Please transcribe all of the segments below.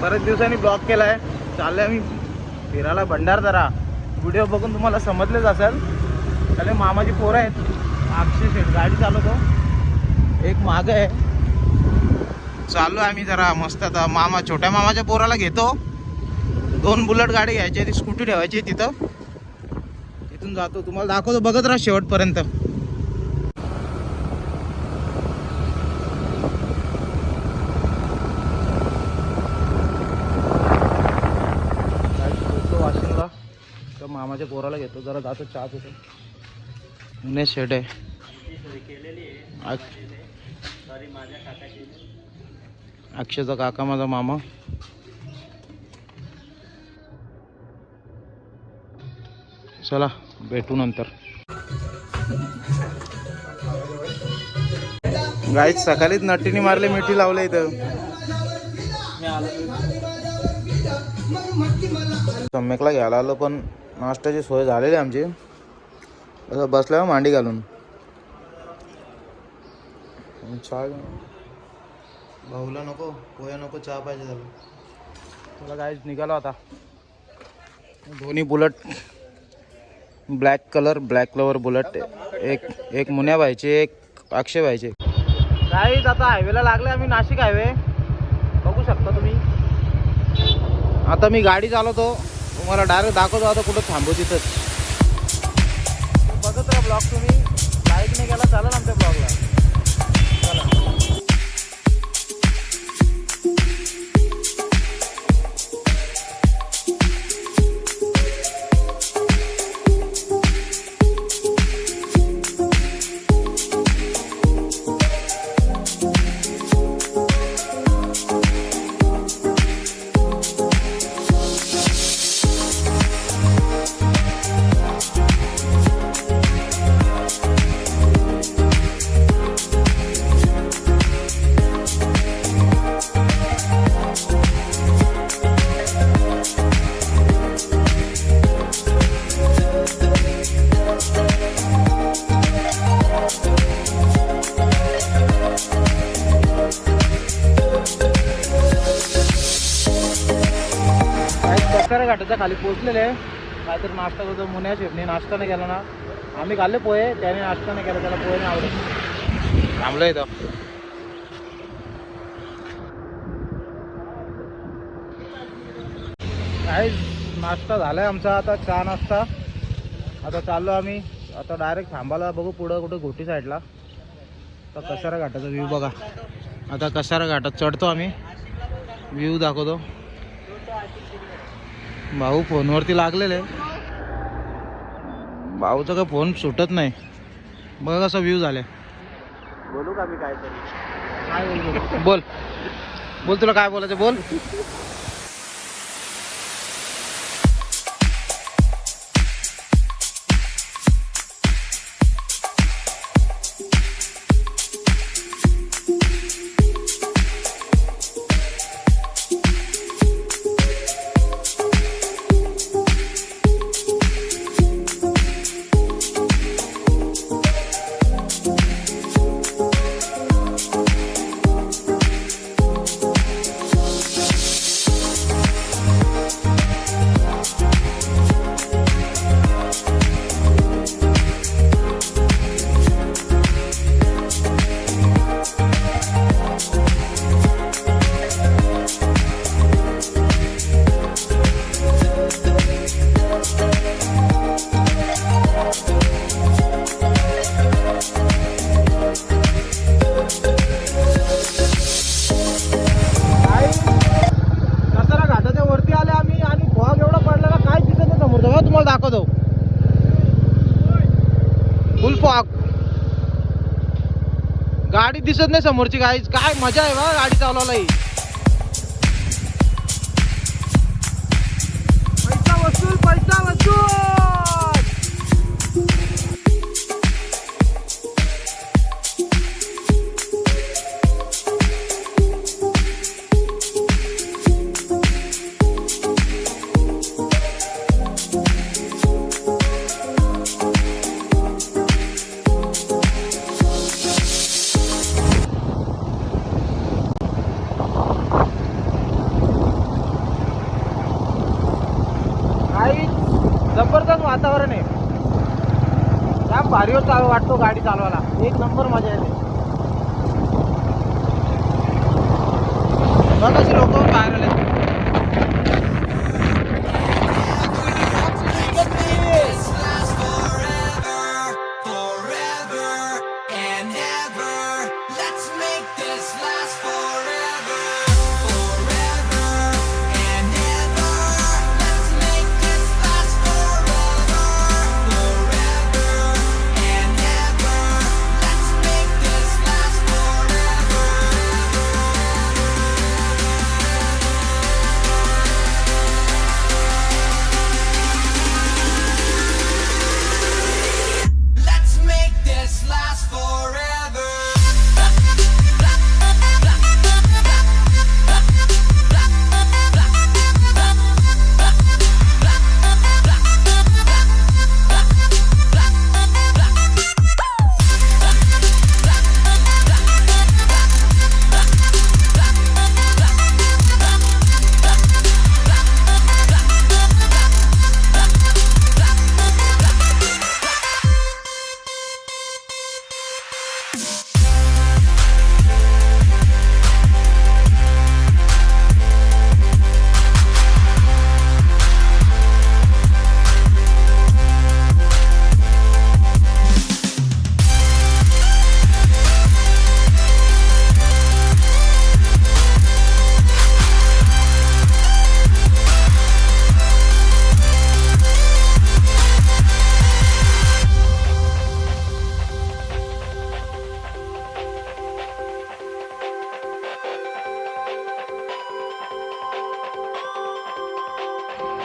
बरेच दिवसांनी ब्लॉग केला आहे चालले आम्ही फिरायला भंडारदरा व्हिडिओ बघून तुम्हाला समजलेच असेल. त्याला मामाची पोरं आहेत. अक्षय शेठ गाडी चालवतो. एक मागं आहे. चाललो आम्ही जरा मस्त. आता मामा छोट्या मामाच्या पोराला घेतो. दोन बुलेट गाडी घ्यायची ती स्कूटी ठेवायची तिथं. तिथून जातो. तुम्हाला दाखवतो. बघत राहा शेवटपर्यंत पोचलो वाशिमला तर मामाच्या पोराला घेतो. जरा जातो चहा पितो. उन्हे शेट आहे. अक्षयचा काका माझा मामा. चला भेटू नंतर. गाईच सकाळीच नटीने मारले मिठी लावले इथं. सम्यकला घ्यायला आलो पण नाश्त्याची सोय झालेली आहे आमची. असं बसल्यावर मांडी घालून. चहा. भाऊला नको पोया नको चहा पाहिजे झालं तुला काय निघाला आता. दोन्ही bullet. Black colour black colour bullet. एक एक मुन्या व्हायचे एक अक्षय व्हायचे. काहीच आता हायवेला लागले आम्ही नाशिक हायवे बघू शकता तुम्ही. आता मी गाडी चालवतो. तुम्हाला डायरेक्ट दाखवतो आता कुठं थांबू तिथंच. बघत राहा ब्लॉग तुम्ही. लाईक नाही गेला चालेल आमच्या ब्लॉगला. काही घाटाच्या खाली पोचलेले आहे. काहीतरी नाश्ता करतो मुन्या शेफने नाश्ता नाही केला ना. आम्ही खाल्ले पोहे त्याने नाश्ता नाही केला त्याला पोहे नाही आवडत. थांबलो येतो काही नाश्ता झालाय आमचा. आता चहा नाश्ता. आता चाललो आम्ही. आता डायरेक्ट थांबायला बघू पुढं कुठं घोटी साईडला आता कसारा घाटाचा व्ह्यू बघा. आता कसारा घाटात चढतो आम्ही. व्ह्यू दाखवतो. भाऊ फोनवरती लागलेले. भाऊचा काय फोन सुटत नाही. बघा कसा व्ह्यू झाले बोलू का मी काय बोल. बोल बोल तुला काय बोलायचं बोल. गाडी दिसत नाही समोरची काय काय मजा आहे बा गाडी चालवायला ही. पैसा वसूल पैसा वसूल. काही जबरदस्त वातावरण आहे. त्या भारी चाल वाटतो गाडी चालवायला. एक नंबर मजा येते. बघा लोक बाहेर आले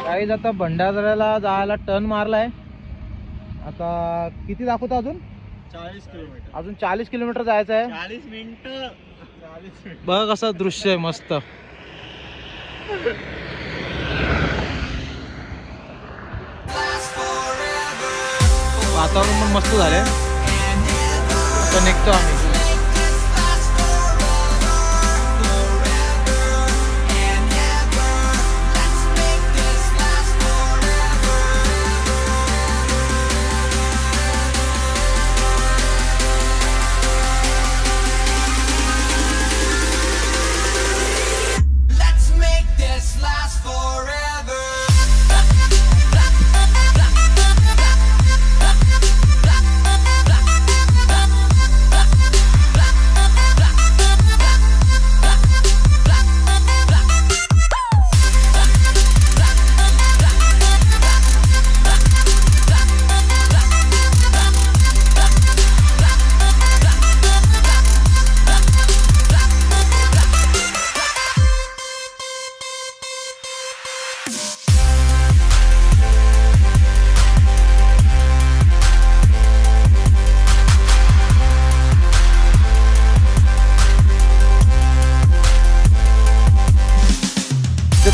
काहीच आता भंडारदऱ्याला जायला टर्न मारलाय. आता किती दाखवतो अजून? चाळीस किलोमीटर. अजून चाळीस किलोमीटर जायचं आहे. चाळीस मिनिट. चाळीस बघ कसं दृश्य आहे मस्त. वातावरण पण मस्त झालंय. निघतो आम्ही.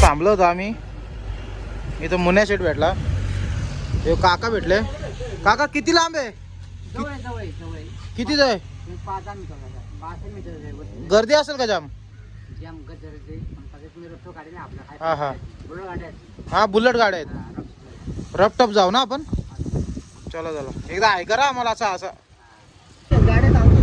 थांबलो होतो आम्ही. इथं मुन्या शेट भेटला. हे काका भेटले. काका किती लांब आहे? किती जाय आहे? गर्दी असेल का जाम? हा, हा. बुलेट गाड्या आहेत. हा बुलेट गाड्या आहेत हा, रस्ते. रफ टप जाऊ ना आपण चला चला एकदा ऐका आम्हाला असा असा गाड्या चालू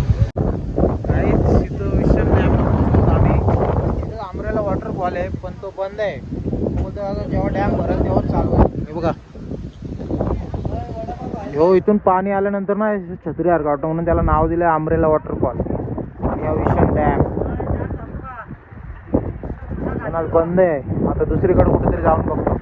काही तिथं विषम डॅम पोहोचलो आम्ही तिथं आमरेला वॉटरफॉल आहे पण तो बंद आहे. तो बोलतो आता जेव्हा डॅम भरेल तेव्हाच चालू आहे. हे बघा. हो इथून पाणी आल्यानंतर ना हे छत्री हरका वाटतं म्हणून त्याला नाव दिलं आहे आमरेला वॉटरफॉल या विषम डॅम पण आज बंद आहे. आता दुसरीकडे कुठेतरी जाऊन बघतो.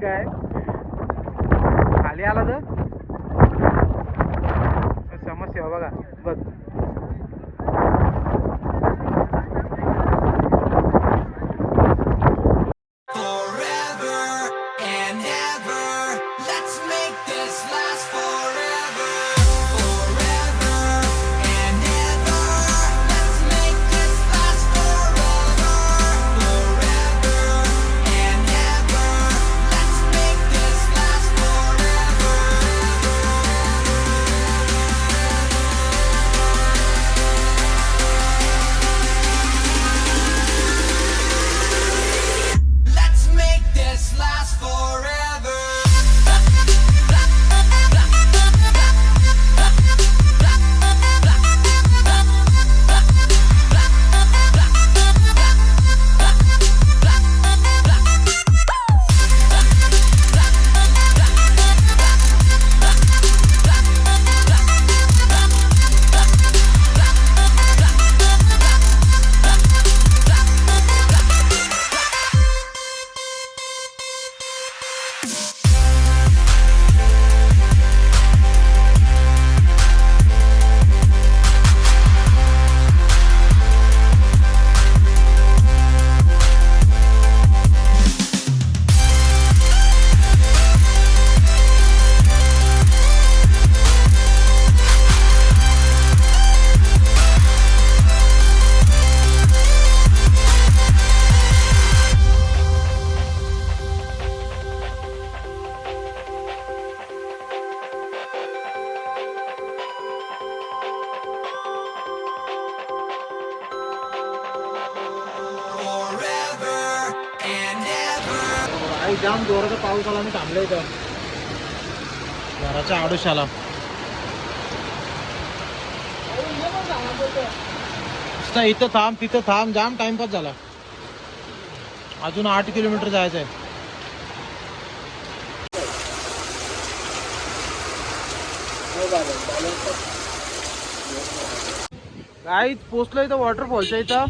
त्यांचं काय? खाली आला तर? समस्या बघा. बघ. आई जाम जोराचा पाऊस आला मी थांबलो इथं. घराच्या आडूश आला इथं थांब तिथं थांब जाम टाइमपास झाला. अजून आठ किलोमीटर जायचं आहे. काहीच पोचलो इथं वॉटरफॉलच्या इथं.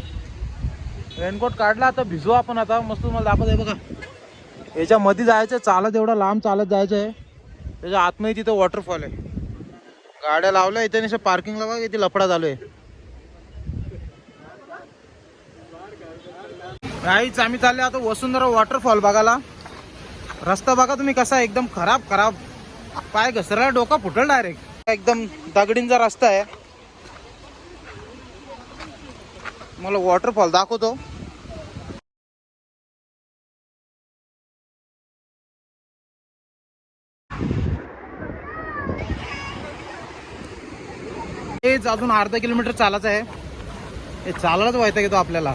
रेनकोट काढला आता भिजू आपण आता. मस्त तुम्हाला दाखवत आहे बघा. याच्या मध्ये जायचं आहे चालत एवढा लांब चालत जायचं आहे त्याच्या आतमध्ये तिथं वॉटरफॉल आहे. गाड्या लावल्या इथे निशा पार्किंगला बघा इथे लफडा चालू आहे. नाहीच आम्ही चालले आता वसुंधरा वॉटरफॉल बघायला. रस्ता बघा तुम्ही कसा आहे, एकदम खराब खराब. पाय घसरला डोका फुटल डायरेक्ट एकदम दगडींचा रस्ता आहे. मला वॉटरफॉल दाखवतो. हेच अजून अर्धा किलोमीटर चालायचं आहे. हे चालायलाच व्हायचं घेतो आपल्याला.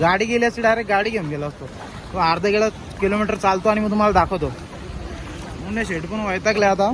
गाडी गेली असती डायरेक्ट गाडी घेऊन गेलो असतो. तो अर्धा गेला किलोमीटर चालतो आणि मग तुम्हाला दाखवतो. म्हणून शेट पण वैतागले आता.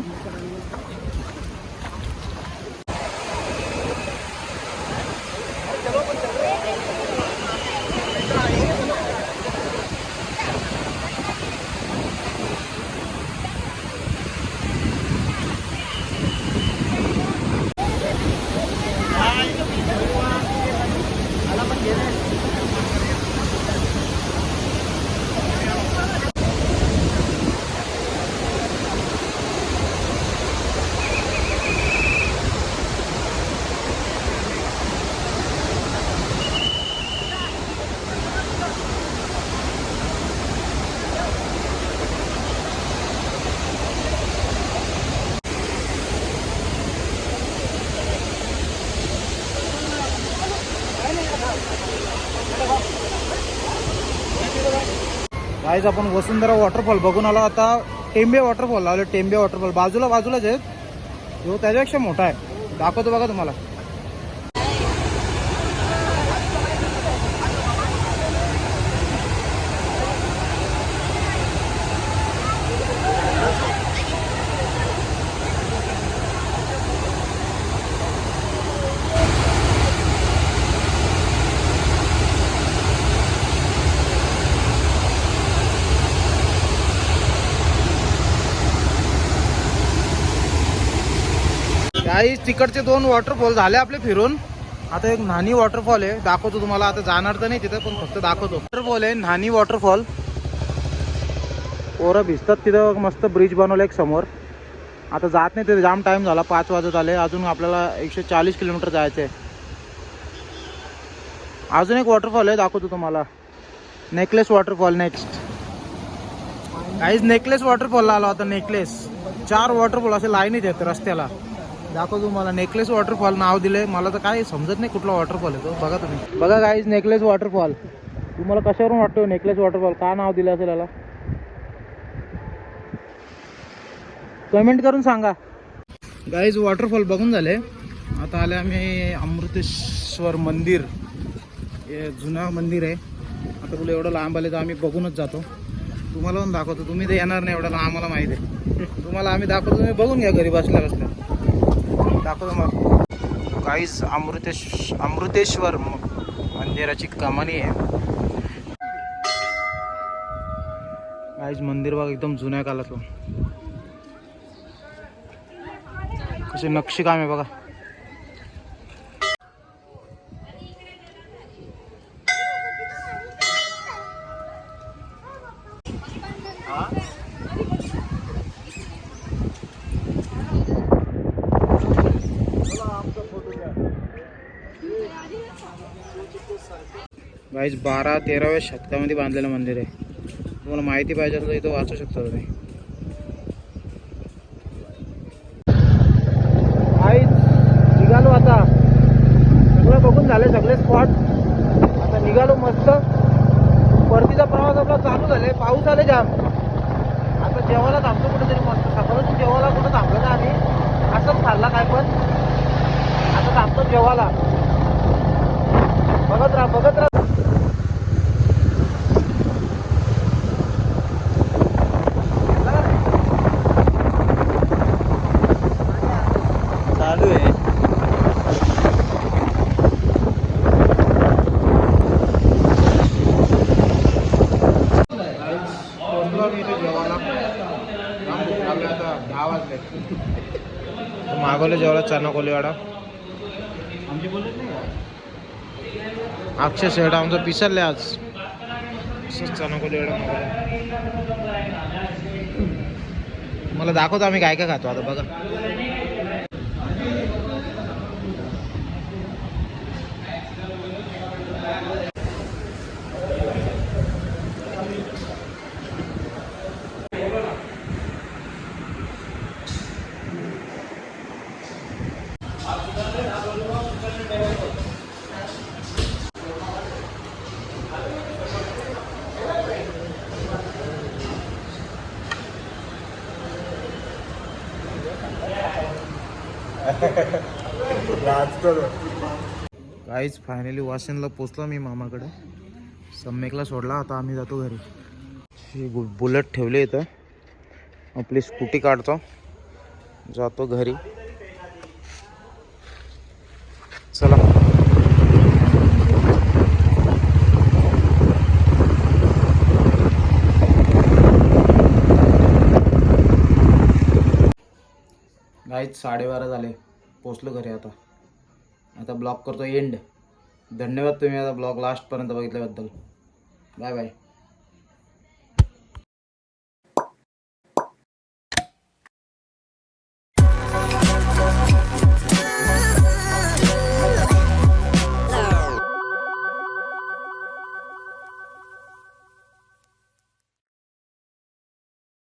आज आपण वसुंधरा वॉटरफॉल बघून आलो. आता टेंबे वॉटरफॉल आलो टेंबे वॉटरफॉल बाजूला बाजूलाच आहेत. जो त्याच्यापेक्षा मोठा आहे. दाखवतो बघा तुम्हाला. काही तिकडचे दोन वॉटरफॉल झाले आपले फिरून. आता एक नानी वॉटरफॉल आहे दाखवतो तुम्हाला. आता जाणार तर नाही तिथं पण फक्त दाखवतो. वॉटरफॉल आहे नानी वॉटरफॉल पोरं भिजतात तिथं मस्त ब्रिज बनवलं एक समोर. आता जात नाही तिथे जाम टाईम झाला पाच वाजत आले. अजून आपल्याला एकशे चाळीस किलोमीटर जायचं आहे अजून एक वॉटरफॉल आहे दाखवतो तुम्हाला. नेकलेस वॉटरफॉल नेक्स्ट काहीच नेकलेस वॉटरफॉलला आलो आता नेकलेस चार वॉटरफॉल असे लाईन आहेत रस्त्याला. दाखवतो तुम्हाला. नेकलेस वॉटरफॉल नाव दिले मला तर काय समजत नाही कुठला वॉटरफॉल आहे तो. बघा तुम्ही. बघा काहीच नेकलेस वॉटरफॉल तुम्हाला कशावरून वाटतो नेकलेस वॉटरफॉल का नाव दिलं असेल याला? कमेंट करून सांगा. गाईज वॉटरफॉल बघून झाले आता आले आम्ही अमृतेश्वर मंदिर. हे जुना मंदिर आहे. आता तुला एवढं लांब आले तर आम्ही बघूनच जातो. तुम्हाला पण दाखवतो. तुम्ही तर येणार नाही एवढं लांब आम्हाला माहिती आहे. तुम्हाला आम्ही दाखवतो तुम्ही बघून घ्या घरी बसल्या बसल्या. दाखवतो मग. काहीच अमृतेश अमृतेश्वर मंदिराची कमानी आहे. काहीच मंदिर बघ एकदम जुन्या काळातलं. कसे नक्षीकाम आहे बघा. गाईज बारा तेराव्या शतकामध्ये बांधलेलं मंदिर आहे. तुम्हाला माहिती पाहिजे असेल तर इथं वाचू शकता तुम्ही गाईज निघालो आता सगळं बघून झाले सगळे स्पॉट आता निघालो मस्त परतीचा प्रवास आपला चालू झाले पाऊस आले जाम आता जेवायला थांबतो कुठेतरी मस्त सकाळपासून जेवायला कुठं थांबलो ना आम्ही असंच खाल्ला काय पण आता थांबतो जेवायला बघत राहा बघत राहा चालू आहे पोचलो मी इथे जेवायला जाम भूक लागली आता चालू वाजले. मागवले जेवायला चना कोलीवाडा. अक्षय शेडा आमचं पिसरले आज. असंच कोलीवाडा मागवला. मला दाखवतो आम्ही काय काय खातो आता बघा. काहीच फायनली वाशिंदला पोचलो मी मामाकडे. सम्यकला सोडला आता आम्ही जातो घरी. ही बु बुलेट ठेवली इथं. आपली स्कूटी काढतो. जातो घरी. चला. काहीच साडेबारा झाले. पोचलो घरी आता. आता ब्लॉग करतो एंड. धन्यवाद तुम्ही आता ब्लॉग लास्टपर्यंत बघितल्याबद्दल. Bye bye.